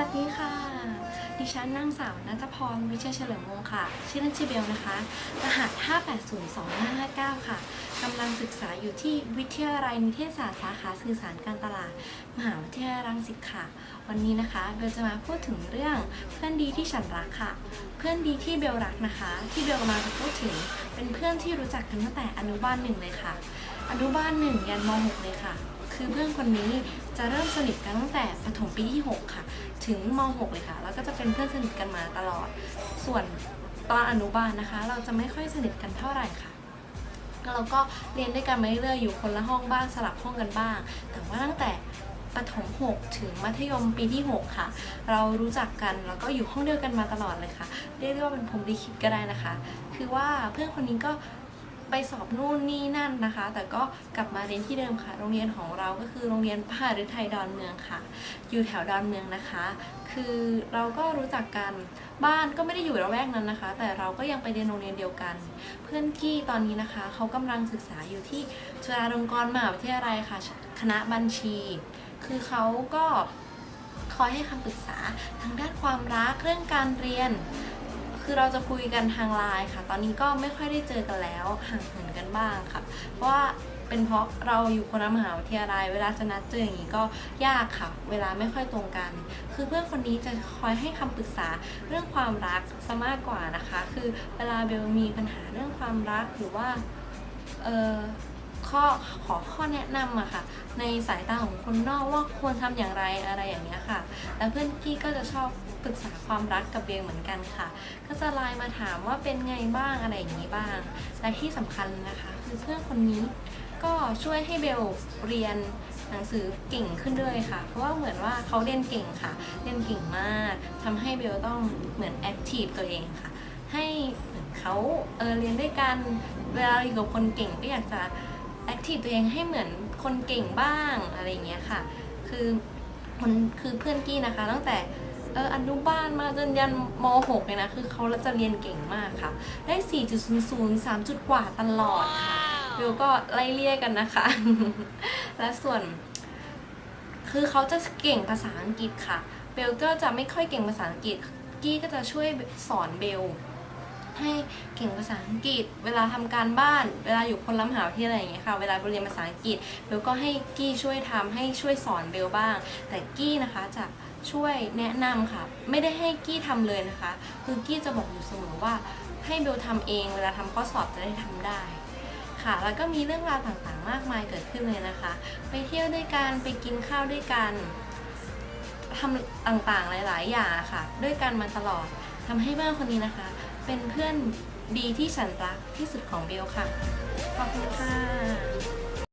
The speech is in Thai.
วัสดีค่ะ ดิฉันนางสาวนัทพรวิเชยเฉลิมวงศ์ค่ะ ชื่อเล่นชื่อเบลนะคะ รหัส 5802559 ค่ะ กำลังศึกษาอยู่ที่วิทยาลัยนิเทศศาสตร์สาขาสื่อสารการตลาด มหาวิทยาลัยรังสิตค่ะ วันนี้นะคะเบลจะมาพูดถึงเรื่องเพื่อนดีที่ฉันรักค่ะ เพื่อนดีที่เบลรักนะคะ ที่เบลกำลังจะพูดถึง เป็นเพื่อนที่รู้จักกันตั้งแต่อนุบาลหนึ่งเลยค่ะ อนุบาลหนึ่งยันมหกเลยค่ะ คือเพื่อนคนนี้จะเริ่มสนิทกันตั้งแต่ประถมปีที่ 6 ค่ะ ถึงม .6 เลยค่ะ แล้วก็จะเป็นเพื่อนสนิทกันมาตลอด ส่วนตอนอนุบาลนะคะ เราจะไม่ค่อยสนิทกันเท่าไหร่ค่ะแล้วเราก็เรียนด้วยกันมาเรื่อยๆอยู่คนละห้องบ้างสลับห้องกันบ้าง แต่ว่าตั้งแต่ประถม 6 ถึงมัธยมปีที่ 6 ค่ะ เรารู้จักกันแล้วก็อยู่ห้องเดียวกันมาตลอดเลยค่ะ เรียกได้ว่าเป็นผมลิขิตก็ได้นะคะ คือว่าเพื่อนคนนี้ก็ ไปสอบนู่นนี่นั่นนะคะ แต่ก็กลับมาเรียนที่เดิมค่ะ โรงเรียนของเราก็คือโรงเรียนพหฤทัยดอนเมืองค่ะ อยู่แถวดอนเมืองนะคะ คือเราก็รู้จักกันบ้านก็ไม่ได้อยู่ระแวกนั้นนะคะ แต่เราก็ยังไปเรียนโรงเรียนเดียวกัน เพื่อนกี้ตอนนี้นะคะเขากำลังศึกษาอยู่ที่จุฬาลงกรณ์มหาวิทยาลัยค่ะ คณะบัญชี คือเขาก็คอยให้คำปรึกษาทางด้านความรักเรื่องการเรียน คือเราจะคุยกันทางไลน์ค่ะ ตอนนี้ก็ไม่ค่อยได้เจอกันแล้วห่างเหินกันบ้างค่ะ เพราะว่าเป็นเพราะเราอยู่คนละมหาวิทยาลัยเวลาจะนัดเจออย่างนี้ก็ยากค่ะ เวลาไม่ค่อยตรงกัน คือเพื่อนคนนี้จะคอยให้คำปรึกษาเรื่องความรักซะมากกว่านะคะ คือเวลาเบลมีปัญหาเรื่องความรักหรือว่าเออ ข้อขอข้อแนะนำอะค่ะ ในสายตาของคนนอกว่าควรทำอย่างไรอะไรอย่างเงี้ยค่ะ แล้วเพื่อนกี้ก็จะชอบปรึกษาความรักกับเบลเหมือนกันค่ะ ก็จะไลน์มาถามว่าเป็นไงบ้างอะไรอย่างนี้บ้าง และที่สำคัญนะคะ คือเพื่อนคนนี้ก็ช่วยให้เบลเรียนหนังสือเก่งขึ้นด้วยค่ะ เพราะว่าเหมือนว่าเขาเรียนเก่งค่ะ เรียนเก่งมากทำให้เบลต้องเหมือนแอคทีฟตัวเองค่ะ ให้เหมือนเขาเออเรียนด้วยกัน เวลาอยู่กับคนเก่งก็อยากจะ ทีฟตัวเองให้เหมือนคนเก่งบ้างอะไรเงี้ยค่ะ คือคนคือเพื่อนกี้นะคะ ตั้งแต่เอออนุบาลมาจนยันม .6 เลยนะ คือเขาจะเรียนเก่งมากค่ะ ได้ 4.00 3จุดกว่าตลอดค่ะเบลก็ไล่เลี่ยกันนะคะ และส่วน คือเขาจะเก่งภาษาอังกฤษค่ะ เบลก็จะไม่ค่อยเก่งภาษาอังกฤษ กี้ก็จะช่วยสอนเบล ให้เก่งภาษาอังกฤษ เวลาทำการบ้าน เวลาอยู่คนละมหาวิทยาลัยอย่างเงี้ยค่ะ เวลาเรียนภาษาอังกฤษเบลก็ให้กี้ช่วยทำให้ช่วยสอนเบลบ้าง แต่กี้นะคะจะช่วยแนะนำค่ะ ไม่ได้ให้กี้ทำเลยนะคะ คือกี้จะบอกอยู่เสมอว่าให้เบลทำเอง เวลาทำข้อสอบจะได้ทำได้ค่ะแล้วก็มีเรื่องราวต่างๆ มากมายเกิดขึ้นเลยนะคะ ไปเที่ยวด้วยกันไปกินข้าวด้วยกันทำต่างๆหลาย ๆ อย่างะค่ะ ด้วยกันมาตลอดทำให้เพื่อนคนนี้นะคะ เป็นเพื่อนดีที่ฉันรักที่สุดของเบลค่ะ ขอบคุณค่ะ